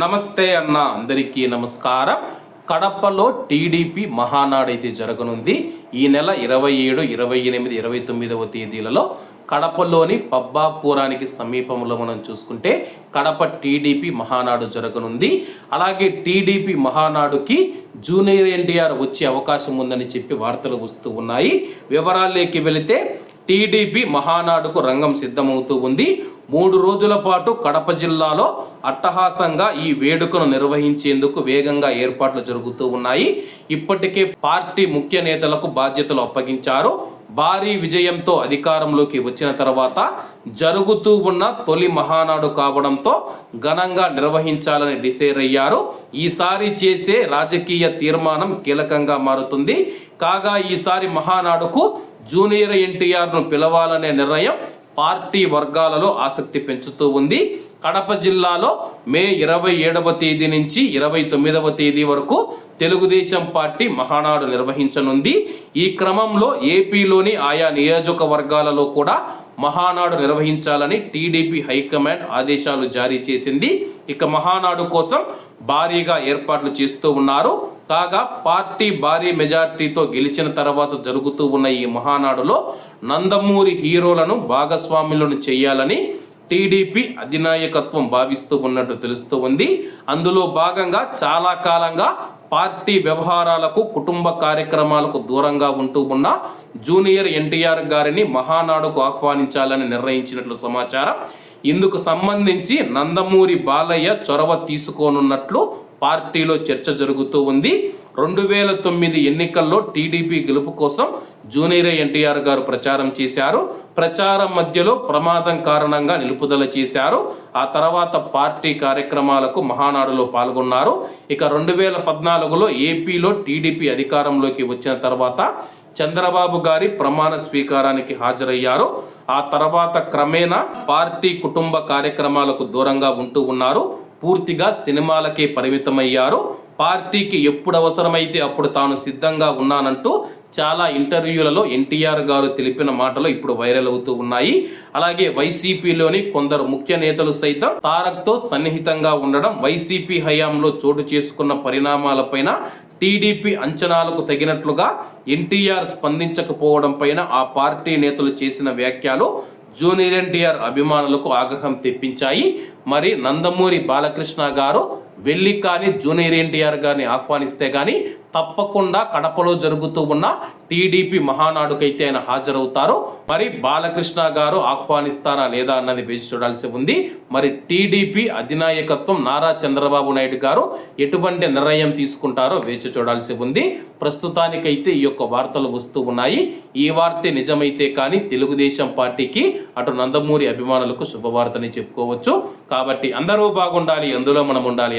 నమస్తే అన్న అందరికీ నమస్కారం. కడపలో టీడీపీ మహానాడు అయితే జరగనుంది. ఈ నెల ఇరవై ఏడు ఇరవై ఎనిమిది ఇరవై తొమ్మిదవ తేదీలలో కడపలోని పబ్బాపురానికి సమీపంలో మనం చూసుకుంటే కడప టీడీపీ మహానాడు జరగనుంది. అలాగే టీడీపీ మహానాడుకి జూనియర్ ఎన్టీఆర్ వచ్చే అవకాశం ఉందని చెప్పి వార్తలు వస్తూ ఉన్నాయి. వివరాల్లోకి వెళితే టీడీపీ మహానాడుకు రంగం సిద్ధమవుతూ ఉంది. మూడు రోజుల పాటు కడప జిల్లాలో అట్టహాసంగా ఈ వేడుకను నిర్వహించేందుకు వేగంగా ఏర్పాట్లు జరుగుతూ ఉన్నాయి. ఇప్పటికే పార్టీ ముఖ్య నేతలకు బాధ్యతలు అప్పగించారు. భారీ విజయంతో అధికారంలోకి వచ్చిన తర్వాత జరుగుతూ ఉన్న తొలి మహానాడు కావడంతో ఘనంగా నిర్వహించాలని డిసైడ్ అయ్యారు. ఈసారి చేసే రాజకీయ తీర్మానం కీలకంగా మారుతుంది. కాగా ఈసారి మహానాడుకు జూనియర్ ఎన్టీఆర్ను పిలవాలనే నిర్ణయం పార్టీ వర్గాలలో ఆసక్తి పెంచుతూ ఉంది. కడప జిల్లాలో మే ఇరవై ఏడవ తేదీ నుంచి ఇరవై తొమ్మిదవ తేదీ వరకు తెలుగుదేశం పార్టీ మహానాడు నిర్వహించనుంది. ఈ క్రమంలో ఏపీలోని ఆయా నియోజకవర్గాలలో కూడా మహానాడు నిర్వహించాలని టీడీపీ హైకమాండ్ ఆదేశాలు జారీ చేసింది. ఇక మహానాడు కోసం భారీగా ఏర్పాట్లు చేస్తూ ఉన్నారు. కాగా పార్టీ భారీ మెజార్టీతో గెలిచిన తర్వాత జరుగుతూ ఉన్న ఈ మహానాడులో నందమూరి హీరోలను భాగస్వాములను చేయాలని టీడీపీ అధినాయకత్వం భావిస్తూ ఉన్నట్టు తెలుస్తూ ఉంది. అందులో భాగంగా చాలా కాలంగా పార్టీ వ్యవహారాలకు కుటుంబ కార్యక్రమాలకు దూరంగా ఉంటూ ఉన్న జూనియర్ ఎన్టీఆర్ గారిని మహానాడుకు ఆహ్వానించాలని నిర్ణయించినట్లు సమాచారం. ఇందుకు సంబంధించి నందమూరి బాలయ్య చొరవ తీసుకోనున్నట్లు పార్టీలో చర్చ జరుగుతూ ఉంది. రెండు వేల తొమ్మిది ఎన్నికల్లో టీడీపీ గెలుపు కోసం జూనియర్ ఎన్టీఆర్ గారు ప్రచారం చేశారు. ప్రచారం మధ్యలో ప్రమాదం కారణంగా నిలుపుదల చేశారు. ఆ తర్వాత పార్టీ కార్యక్రమాలకు మహానాడులో పాల్గొన్నారు. ఇక రెండు వేల పద్నాలుగులో ఏపీలో టీడీపీ అధికారంలోకి వచ్చిన తర్వాత చంద్రబాబు గారి ప్రమాణ స్వీకారానికి హాజరయ్యారు. ఆ తర్వాత క్రమేణా పార్టీ కుటుంబ కార్యక్రమాలకు దూరంగా ఉంటూ ఉన్నారు. పూర్తిగా సినిమాలకే పరిమితమయ్యారు. పార్టీకి ఎప్పుడు అవసరమైతే అప్పుడు తాను సిద్ధంగా ఉన్నానంటూ చాలా ఇంటర్వ్యూలలో ఎన్టీఆర్ గారు తెలిపిన మాటలు ఇప్పుడు వైరల్ అవుతూ ఉన్నాయి. అలాగే వైసీపీలోని కొందరు ముఖ్య నేతలు సైతం తారక్తో సన్నిహితంగా ఉండడం వైసీపీ హయాంలో చోటు చేసుకున్న పరిణామాలపైన టీడీపీ అంచనాలకు తగినట్లుగా ఎన్టీఆర్ స్పందించకపోవడం పైన ఆ పార్టీ నేతలు చేసిన వ్యాఖ్యలు జూనియర్ ఎన్టీఆర్ అభిమానులకు ఆగ్రహం తెప్పించాయి. మరి నందమూరి బాలకృష్ణ గారు వెళ్ళి కానీ జూనియర్ ఎన్టీఆర్ గారిని ఆహ్వానిస్తే కానీ తప్పకుండా కడపలో జరుగుతూ ఉన్న టీడీపీ మహానాడుకైతే ఆయన హాజరవుతారు. మరి బాలకృష్ణ గారు ఆహ్వానిస్తారా లేదా అన్నది వేచి చూడాల్సి ఉంది. మరి టీడీపీ అధినాయకత్వం నారా చంద్రబాబు నాయుడు గారు ఎటువంటి నిర్ణయం తీసుకుంటారో వేచి చూడాల్సి ఉంది. ప్రస్తుతానికైతే ఈ యొక్క వార్తలు వస్తూ ఉన్నాయి. ఈ వార్త నిజమైతే కానీ తెలుగుదేశం పార్టీకి అటు నందమూరి అభిమానులకు శుభవార్తని చెప్పుకోవచ్చు. కాబట్టి అందరూ బాగుండాలి అందులో మనం ఉండాలి.